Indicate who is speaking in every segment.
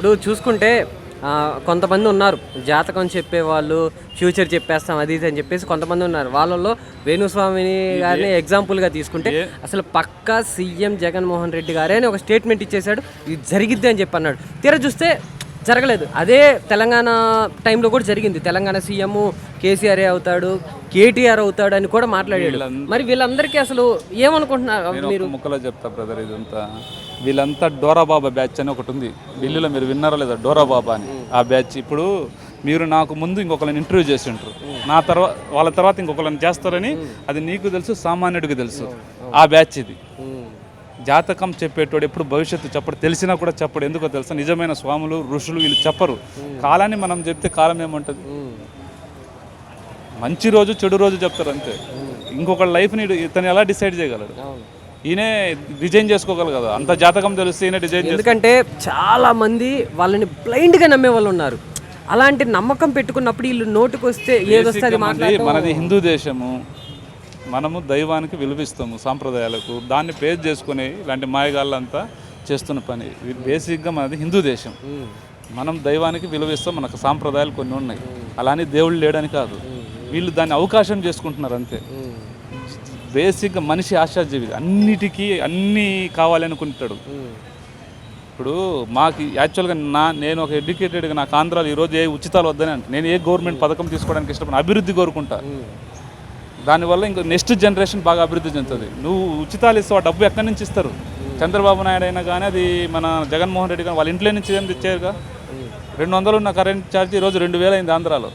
Speaker 1: ఇప్పుడు చూసుకుంటే కొంతమంది ఉన్నారు. జాతకం చెప్పేవాళ్ళు ఫ్యూచర్ చెప్పేస్తాం అది ఇది అని చెప్పేసి కొంతమంది ఉన్నారు. వాళ్ళలో వేణుస్వామిని గారిని ఎగ్జాంపుల్గా తీసుకుంటే అసలు పక్కా సీఎం జగన్మోహన్ రెడ్డి గారే అని ఒక స్టేట్మెంట్ ఇచ్చేశాడు. ఇది జరిగిద్ది అని చెప్పి అన్నాడు తీరా చూస్తే జరగలేదు. అదే తెలంగాణ టైంలో కూడా జరిగింది. తెలంగాణ సీఎం కేసీఆర్ అవుతాడు కేటీఆర్ అవుతాడు అని కూడా మాట్లాడాడు. మరి వీళ్ళందరికీ అసలు ఏమనుకుంటున్నారు
Speaker 2: నేను
Speaker 1: మీరు?
Speaker 2: ముక్కలో చెప్తా బ్రదర్ ఇదంతా. వీళ్ళంతా డోరా బాబా బ్యాచ్ అని ఒకటి ఉంది. ఢిల్లీలో మీరు విన్నారో లేదా డోరా బాబా అని ఆ బ్యాచ్. ఇప్పుడు మీరు నాకు ముందు ఇంకొకరిని ఇంటర్వ్యూ చేసి ఉంటారు నా తర్వాత వాళ్ళ తర్వాత ఇంకొకరిని చేస్తారని అది నీకు తెలుసు సామాన్యుడికి తెలుసు. ఆ బ్యాచ్ ఇది. జాతకం చెప్పేటోడు ఎప్పుడు భవిష్యత్తు చెప్పడు తెలిసినా కూడా చెప్పడు. ఎందుకో తెలుసా? నిజమైన స్వాములు ఋషులు వీళ్ళు చెప్పరు. కాలాన్ని మనం చెప్తే కాలం ఏమంటుంది? మంచి రోజు చెడు రోజు చెప్తారు అంతే. ఇంకొకళ్ళ లైఫ్ని ఇతను ఎలా డిసైడ్ చేయగలడు? ఈయనే డిజైన్ చేసుకోగలరు కదా. అంత జాతకం తెలిస్తే ఈయన డిజైన్
Speaker 1: ఎందుకంటే చాలా మంది వాళ్ళని బ్లైండ్గా నమ్మే వాళ్ళు ఉన్నారు. అలాంటి నమ్మకం పెట్టుకున్నప్పుడు వీళ్ళు నోటికి వస్తే ఏదొస్తే అది
Speaker 2: మనది
Speaker 1: మాట్లాడటం?
Speaker 2: మనది హిందూ దేశము. మనము దైవానికి విలువిస్తాము సాంప్రదాయాలకు. దాన్ని పేజ్ చేసుకుని ఇలాంటి మాయగాళ్ళంతా చేస్తున్న పని. బేసిక్గా మనది హిందూ దేశం.
Speaker 1: ఉమ్,
Speaker 2: మనం దైవానికి విలువిస్తాం మనకు సాంప్రదాయాలు కొన్ని ఉన్నాయి. అలానే దేవుళ్ళు లేడని కాదు. వీళ్ళు దాన్ని అవకాశం చేసుకుంటున్నారు అంతే. బేసిక్గా మనిషి ఆశాజీవి. అన్నిటికీ అన్నీ కావాలనుకుంటాడు
Speaker 1: ఉమ్,
Speaker 2: ఇప్పుడు మాకు యాక్చువల్గా నా నేను ఒక ఎడ్యుకేటెడ్గా నాకు ఆంధ్రాలో ఈరోజు ఏ ఉచితాలు వద్దని అంటే నేను ఏ గవర్నమెంట్ పథకం తీసుకోవడానికి ఇష్టపడిన అభివృద్ధి కోరుకుంటా. దానివల్ల ఇంకో నెక్స్ట్ జనరేషన్ బాగా అభివృద్ధి చెందుతుంది. నువ్వు ఉచితాలు ఇస్తావు ఆ డబ్బు ఎక్కడి నుంచి ఇస్తారు? చంద్రబాబు నాయుడు అయినా కానీ అది మన జగన్మోహన్ రెడ్డి కానీ వాళ్ళ ఇంట్లో నుంచి ఏం తెచ్చారుగా రెండు వందలు ఉన్న కరెంట్ ఛార్జ్ ఈరోజు రెండు వేలు అయింది ఆంధ్రాలో.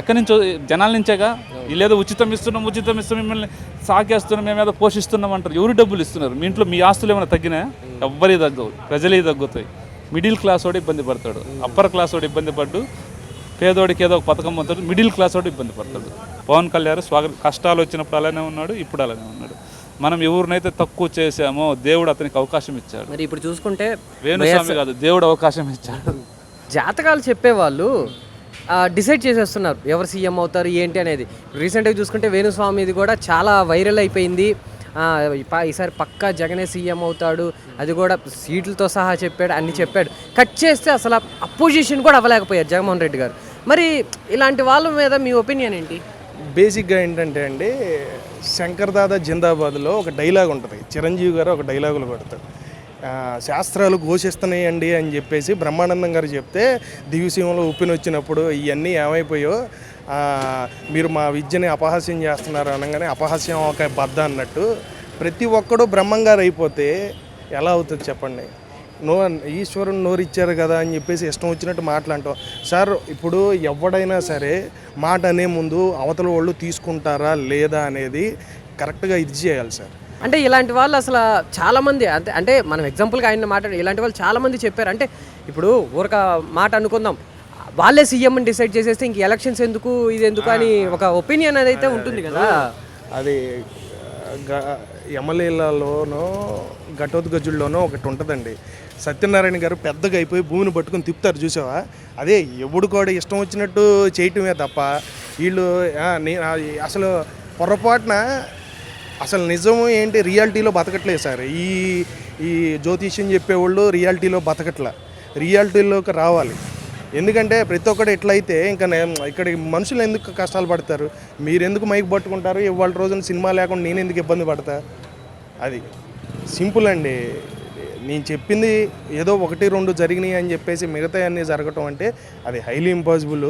Speaker 2: ఎక్కడి నుంచో జనాల నుంచేగా వీళ్ళేదో ఉచితం ఇస్తున్నాం ఉచితం ఇస్తున్నాం మిమ్మల్ని సాకేస్తున్నాం మేము ఏదో పోషిస్తున్నాం అంటారు. ఎవరు డబ్బులు ఇస్తున్నారు? మీ ఇంట్లో మీ ఆస్తులు ఏమైనా తగ్గినా ఎవ్వరి తగ్గవు ప్రజలే తగ్గుతాయి. మిడిల్ క్లాస్ వాడు ఇబ్బంది పడతాడు అప్పర్ క్లాస్ వాడు ఇబ్బంది పడ్డు పేదోడికి ఏదో ఒక పథకం పొందుతాడు మిడిల్ క్లాస్ వాడు ఇబ్బంది పడతాడు. పవన్ కళ్యాణ్ స్వాగత కష్టాలు వచ్చినప్పుడు అలానే ఉన్నాడు ఇప్పుడు అలానే ఉన్నాడు. మనం ఎవరినైతే తక్కువ చేశామో దేవుడు అతనికి అవకాశం ఇచ్చాడు.
Speaker 1: మరి ఇప్పుడు చూసుకుంటే
Speaker 2: వేణుస్వామి కాదు దేవుడు అవకాశం ఇచ్చాడు.
Speaker 1: జాతకాలు చెప్పేవాళ్ళు డిసైడ్ చేసేస్తున్నారు. ఎవరు సీఎం అవుతారు ఏంటి అనేది. రీసెంట్గా చూసుకుంటే వేణుస్వామిది కూడా చాలా వైరల్ అయిపోయింది. ఈసారి పక్కా జగనే సీఎం అవుతాడు. అది కూడా సీట్లతో సహా చెప్పాడు అన్ని చెప్పాడు. కట్ చేస్తే అసలు అపోజిషన్ కూడా అవ్వలేకపోయారు జగన్మోహన్ రెడ్డి గారు. మరి ఇలాంటి వాళ్ళ మీద మీ ఒపీనియన్ ఏంటి?
Speaker 3: బేసిక్గా ఏంటంటే అండి శంకర్ దాదా జిందాబాద్లో ఒక డైలాగ్ ఉంటుంది. చిరంజీవి గారు ఒక డైలాగులు కొడతారు శాస్త్రాలు ఘోషిస్తున్నాయండి అని చెప్పేసి బ్రహ్మానందం గారు చెప్తే దివ్యసీమలో ఉప్పిన వచ్చినప్పుడు ఇవన్నీ ఏమైపోయో మీరు మా విద్యని అపహాస్యం చేస్తున్నారు అనగానే అపహాస్యం ఒక బద్ద అన్నట్టు ప్రతి ఒక్కడు బ్రహ్మంగారు అయిపోతే ఎలా అవుతుంది చెప్పండి? నో ఈశ్వరుని నోరిచ్చారు కదా అని చెప్పేసి ఇష్టం వచ్చినట్టు మాట్లాడటం. సార్ ఇప్పుడు ఎవడైనా సరే మాట అనే ముందు అవతల వాళ్ళు తీసుకుంటారా లేదా అనేది కరెక్ట్గా ఇది చేయాలి సార్.
Speaker 1: అంటే ఇలాంటి వాళ్ళు అసలు చాలా మంది అంటే అంటే మనం ఎగ్జాంపుల్గా ఆయన మాట్లాడి ఇలాంటి వాళ్ళు చాలా మంది చెప్పారు. అంటే ఇప్పుడు ఊరక మాట అనుకుందాం. వాళ్ళే సీఎం డిసైడ్ చేసేస్తే ఇంక ఎలక్షన్స్ ఎందుకు ఇది ఎందుకు అని ఒక ఒపీనియన్ అనేది అయితే ఉంటుంది కదా.
Speaker 3: అది ఎమ్మెల్యేలలోనో ఘటోద్గజుల్లోనో ఒకటి ఉంటుందండి. సత్యనారాయణ గారు పెద్దగా అయిపోయి భూమిని పట్టుకొని తిప్పుతారు చూసావా? అదే ఎవడు కూడా ఇష్టం వచ్చినట్టు చేయటమే తప్ప వీళ్ళు అసలు పొరపాటున అసలు నిజం ఏంటి? రియాలిటీలో బతకట్లేదు సార్. ఈ ఈ జ్యోతిష్యం చెప్పేవాళ్ళు రియాలిటీలో బతకట్లా. రియాలిటీలోకి రావాలి. ఎందుకంటే ప్రతి ఒక్కటి ఎట్లయితే ఇంకా ఇక్కడ మనుషులు ఎందుకు కష్టాలు పడతారు? మీరు ఎందుకు మైక్ పట్టుకుంటారు? ఇవాళ రోజున సినిమా లేకుండా నేను ఎందుకు ఇబ్బంది పడతా? అది సింపుల్ అండి. నేను చెప్పింది ఏదో ఒకటి రెండు జరిగినాయి అని చెప్పేసి మిగతా అన్నీ జరగటం అంటే అది హైలీ ఇంపాసిబుల్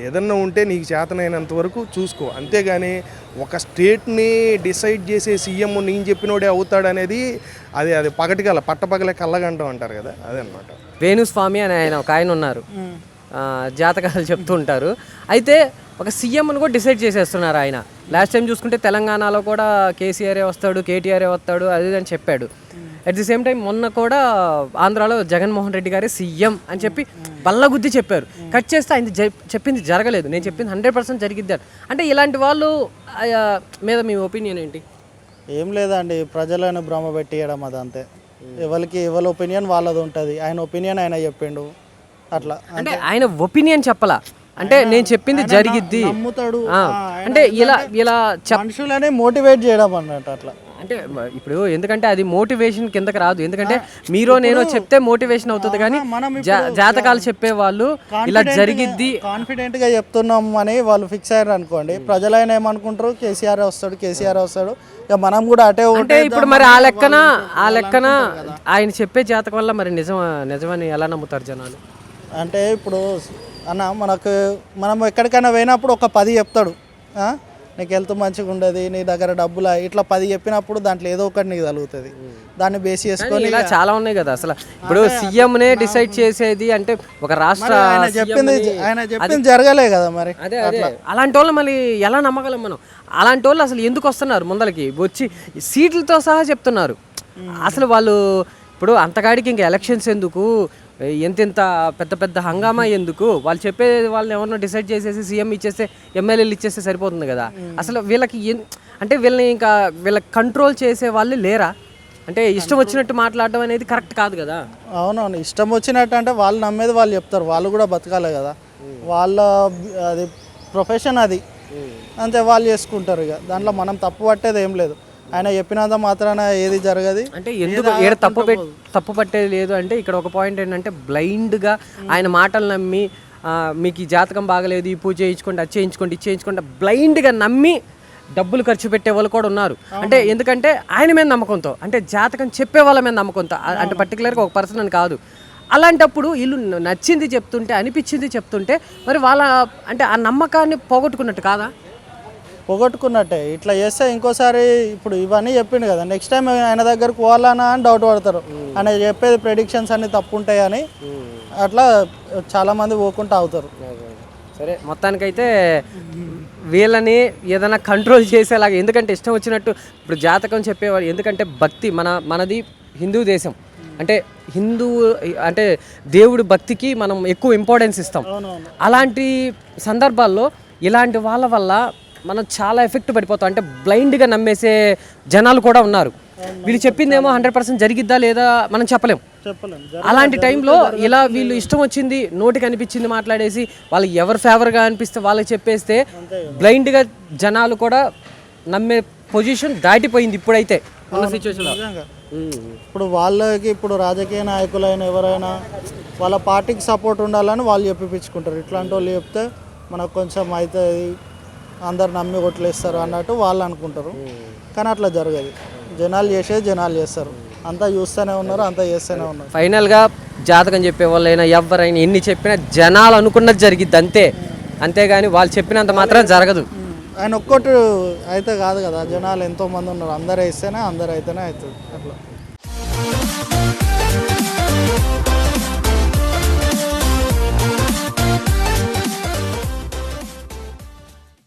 Speaker 3: ఏదన్నా ఉంటే నీకు చేతనైనంత వరకు చూసుకో. అంతేగాని ఒక స్టేట్ని డిసైడ్ చేసే సీఎం నేను చెప్పినోడే అవుతాడు అనేది అది అది పగటికల పట్టపగలే కళ్ళగంటం అంటారు కదా అదనమాట
Speaker 1: వేణుస్వామి అని ఆయన ఒక ఆయన ఉన్నారు. ఆ, జాతకాలు చెప్తూ ఉంటారు. అయితే ఒక సీఎంను కూడా డిసైడ్ చేసేస్తున్నారు ఆయన. లాస్ట్ టైం చూసుకుంటే తెలంగాణలో కూడా కేసీఆరే వస్తాడు కేటీఆరే వస్తాడు అది అని చెప్పాడు. అట్ ది సేమ్ టైం మొన్న కూడా ఆంధ్రాలో జగన్మోహన్ రెడ్డి గారే సీఎం అని చెప్పి బల్లగుద్ది చెప్పారు. కట్ చేస్తే ఆయన చెప్పింది జరగలేదు. నేను చెప్పింది హండ్రెడ్ పర్సెంట్ జరిగిద్ది. అంటే ఇలాంటి వాళ్ళు ఆ, మీద మీ ఒపీనియన్ ఏంటి?
Speaker 4: ఏం లేదండి. ప్రజలను భ్రమ పెట్టియడం అది అంతే ఎవరికి ఎవరి ఒపీనియన్ వాళ్ళది ఉంటుంది. ఆయన ఒపీనియన్ ఆయన చెప్పిండు. అట్లా.
Speaker 1: అంటే ఆయన ఒపీనియన్ చెప్పలా? అంటే నేను చెప్పింది జరిగిద్ది.
Speaker 4: నమ్ముతాడు.
Speaker 1: అంటే ఇలా ఇలా
Speaker 4: మనుషులనే మోటివేట్ చేయడం అన్నట్టు అట్లా.
Speaker 1: అంటే ఇప్పుడు ఎందుకంటే అది మోటివేషన్ కిందకి రాదు. ఎందుకంటే మీరు నేను చెప్తే మోటివేషన్ అవుతుంది కానీ జాతకాలు చెప్పే వాళ్ళు ఇలా జరిగిద్ది.
Speaker 4: కాన్ఫిడెంట్గా చెప్తున్నాం అని వాళ్ళు ఫిక్స్ అయ్యారు అనుకోండి. ప్రజలైన ఏమనుకుంటారు? కేసీఆర్ వస్తాడు? కేసీఆర్ వస్తాడు? ఇక మనం కూడా అటే
Speaker 1: అంటే
Speaker 4: ఉంటే
Speaker 1: ఇప్పుడు మరి ఆ లెక్కన ఆ లెక్కన ఆయన చెప్పే జాతకం వల్ల మరి నిజం నిజమని ఎలా నమ్ముతారు జనాలు?
Speaker 4: అంటే ఇప్పుడు అన్న మనకు మనం ఎక్కడికైనా పోయినప్పుడు ఒక పది చెప్తాడు. ఆ? నీకు హెల్త్ మంచిగా ఉండదు నీ దగ్గర డబ్బులు ఇట్లా పది చెప్పినప్పుడు దాంట్లో ఏదో ఒకటి నీకు తగులుతుంది. దాన్ని బేస్ చేసుకొని
Speaker 1: ఇలా చాలా ఉన్నాయి కదా అసలు. ఇప్పుడు సీఎం నే డిసైడ్ చేసేది అంటే ఒక రాష్ట్ర
Speaker 4: ఆయన చెప్పింది ఆయన చెప్పింది జరగలే కదా మరి
Speaker 1: అదే అలాంటి వాళ్ళు మళ్ళీ ఎలా నమ్మగలం మనం? అలాంటి వాళ్ళు అసలు ఎందుకు వస్తున్నారు ముందలకి? వచ్చి సీట్లతో సహా చెప్తున్నారు. అసలు వాళ్ళు ఇప్పుడు అంతగాడికి ఇంకా ఎలక్షన్స్ ఎందుకు? ఎంతెంత పెద్ద పెద్ద హంగామా ఎందుకు? వాళ్ళు చెప్పే వాళ్ళని ఎవరినో డిసైడ్ చేసేసి సీఎం ఇచ్చేస్తే ఎమ్మెల్యేలు ఇచ్చేస్తే సరిపోతుంది కదా. అసలు వీళ్ళకి అంటే వీళ్ళని ఇంకా వీళ్ళకి కంట్రోల్ చేసే వాళ్ళు లేరా? అంటే ఇష్టం వచ్చినట్టు మాట్లాడడం అనేది కరెక్ట్ కాదు కదా.
Speaker 4: అవునవును. ఇష్టం వచ్చినట్టు అంటే వాళ్ళు నమ్మేది వాళ్ళు చెప్తారు. వాళ్ళు కూడా బతకాలి కదా. వాళ్ళ అది ప్రొఫెషన్ అది. అంతే వాళ్ళు చేసుకుంటారు ఇక. దాంట్లో మనం తప్పు పట్టేది ఏం లేదు. ఆయన చెప్పినంత మాత్రాన ఏది జరగదు.
Speaker 1: అంటే ఎందుకు ఏడ తప్పు తప్పు పట్టేది లేదు అంటే ఇక్కడ ఒక పాయింట్ ఏంటంటే బ్లైండ్గా ఆయన మాటలు నమ్మి మీకు ఈ జాతకం బాగలేదు ఈ పూజ చేయించుకోండి అది చేయించుకోండి ఇది చేయించుకోండి బ్లైండ్గా నమ్మి డబ్బులు ఖర్చు పెట్టే వాళ్ళు కూడా ఉన్నారు. అంటే ఎందుకంటే ఆయన మీద నమ్మకంతో అంటే జాతకం చెప్పే వాళ్ళ మీద నమ్మకంతో అంటే పర్టికులర్గా ఒక పర్సన్ అని కాదు. అలాంటప్పుడు వీళ్ళు నచ్చింది చెప్తుంటే అనిపించింది చెప్తుంటే మరి వాళ్ళ అంటే ఆ నమ్మకాన్ని పోగొట్టుకున్నట్టు కాదా?
Speaker 4: పోగొట్టుకున్నట్టే. ఇట్లా చేస్తే ఇంకోసారి ఇప్పుడు ఇవన్నీ చెప్పిండు కదా నెక్స్ట్ టైం ఆయన దగ్గరకు పోవాలనా అని డౌట్ పడతారు. ఆయన చెప్పేది ప్రెడిక్షన్స్ అన్ని తప్పు ఉంటాయని అట్లా చాలా మంది పోకుండా అవుతారు.
Speaker 1: సరే మొత్తానికైతే వీళ్ళని ఏదైనా కంట్రోల్ చేసేలాగా ఎందుకంటే ఇష్టం వచ్చినట్టు ఇప్పుడు జాతకం చెప్పేవారు ఎందుకంటే భక్తి మన మనది హిందూ దేశం. అంటే హిందూ అంటే దేవుడి భక్తికి మనం ఎక్కువ ఇంపార్టెన్స్ ఇస్తాం. అలాంటి సందర్భాల్లో ఇలాంటి వాళ్ళ వల్ల మనం చాలా ఎఫెక్ట్ పడిపోతాం. అంటే బ్లైండ్గా నమ్మేసే జనాలు కూడా ఉన్నారు. వీళ్ళు చెప్పిందేమో హండ్రెడ్ పర్సెంట్ జరిగిద్దా లేదా మనం చెప్పలేం.
Speaker 4: చెప్పలేం.
Speaker 1: అలాంటి టైంలో ఇలా వీళ్ళు ఇష్టం వచ్చింది నోటికి అనిపించింది మాట్లాడేసి వాళ్ళకి ఎవరు ఫేవర్గా అనిపిస్తే వాళ్ళకి చెప్పేస్తే బ్లైండ్గా జనాలు కూడా నమ్మే పొజిషన్ దాటిపోయింది ఇప్పుడైతే ఉన్న సిచ్యువేషన్లో
Speaker 4: ఇప్పుడు వాళ్ళకి ఇప్పుడు రాజకీయ నాయకులైన ఎవరైనా వాళ్ళ పార్టీకి సపోర్ట్ ఉండాలని వాళ్ళు చెప్పిపించుకుంటారు ఇట్లాంటి వాళ్ళు చెప్తే మనకు కొంచెం అవుతుంది. అందరు నమ్మి కొట్లేస్తారు అన్నట్టు వాళ్ళు అనుకుంటారు. కానీ అట్లా జరగదు. జనాలు చేసేది జనాలు చేస్తారు. అంతా చూస్తూనే ఉన్నారు అంతా చేస్తూనే ఉన్నారు.
Speaker 1: ఫైనల్గా జాతకం చెప్పే వాళ్ళైనా ఎవరైనా ఎన్ని చెప్పినా జనాలు అనుకున్నది జరిగిద్ది అంతే. అంతేగాని వాళ్ళు చెప్పినంత మాత్రం జరగదు.
Speaker 4: ఆయన ఒక్కటి అయితే కాదు కదా జనాలు ఎంతో మంది ఉన్నారు. అందరు వేస్తేనే అందరు అయితేనే అవుతుంది. అట్లా.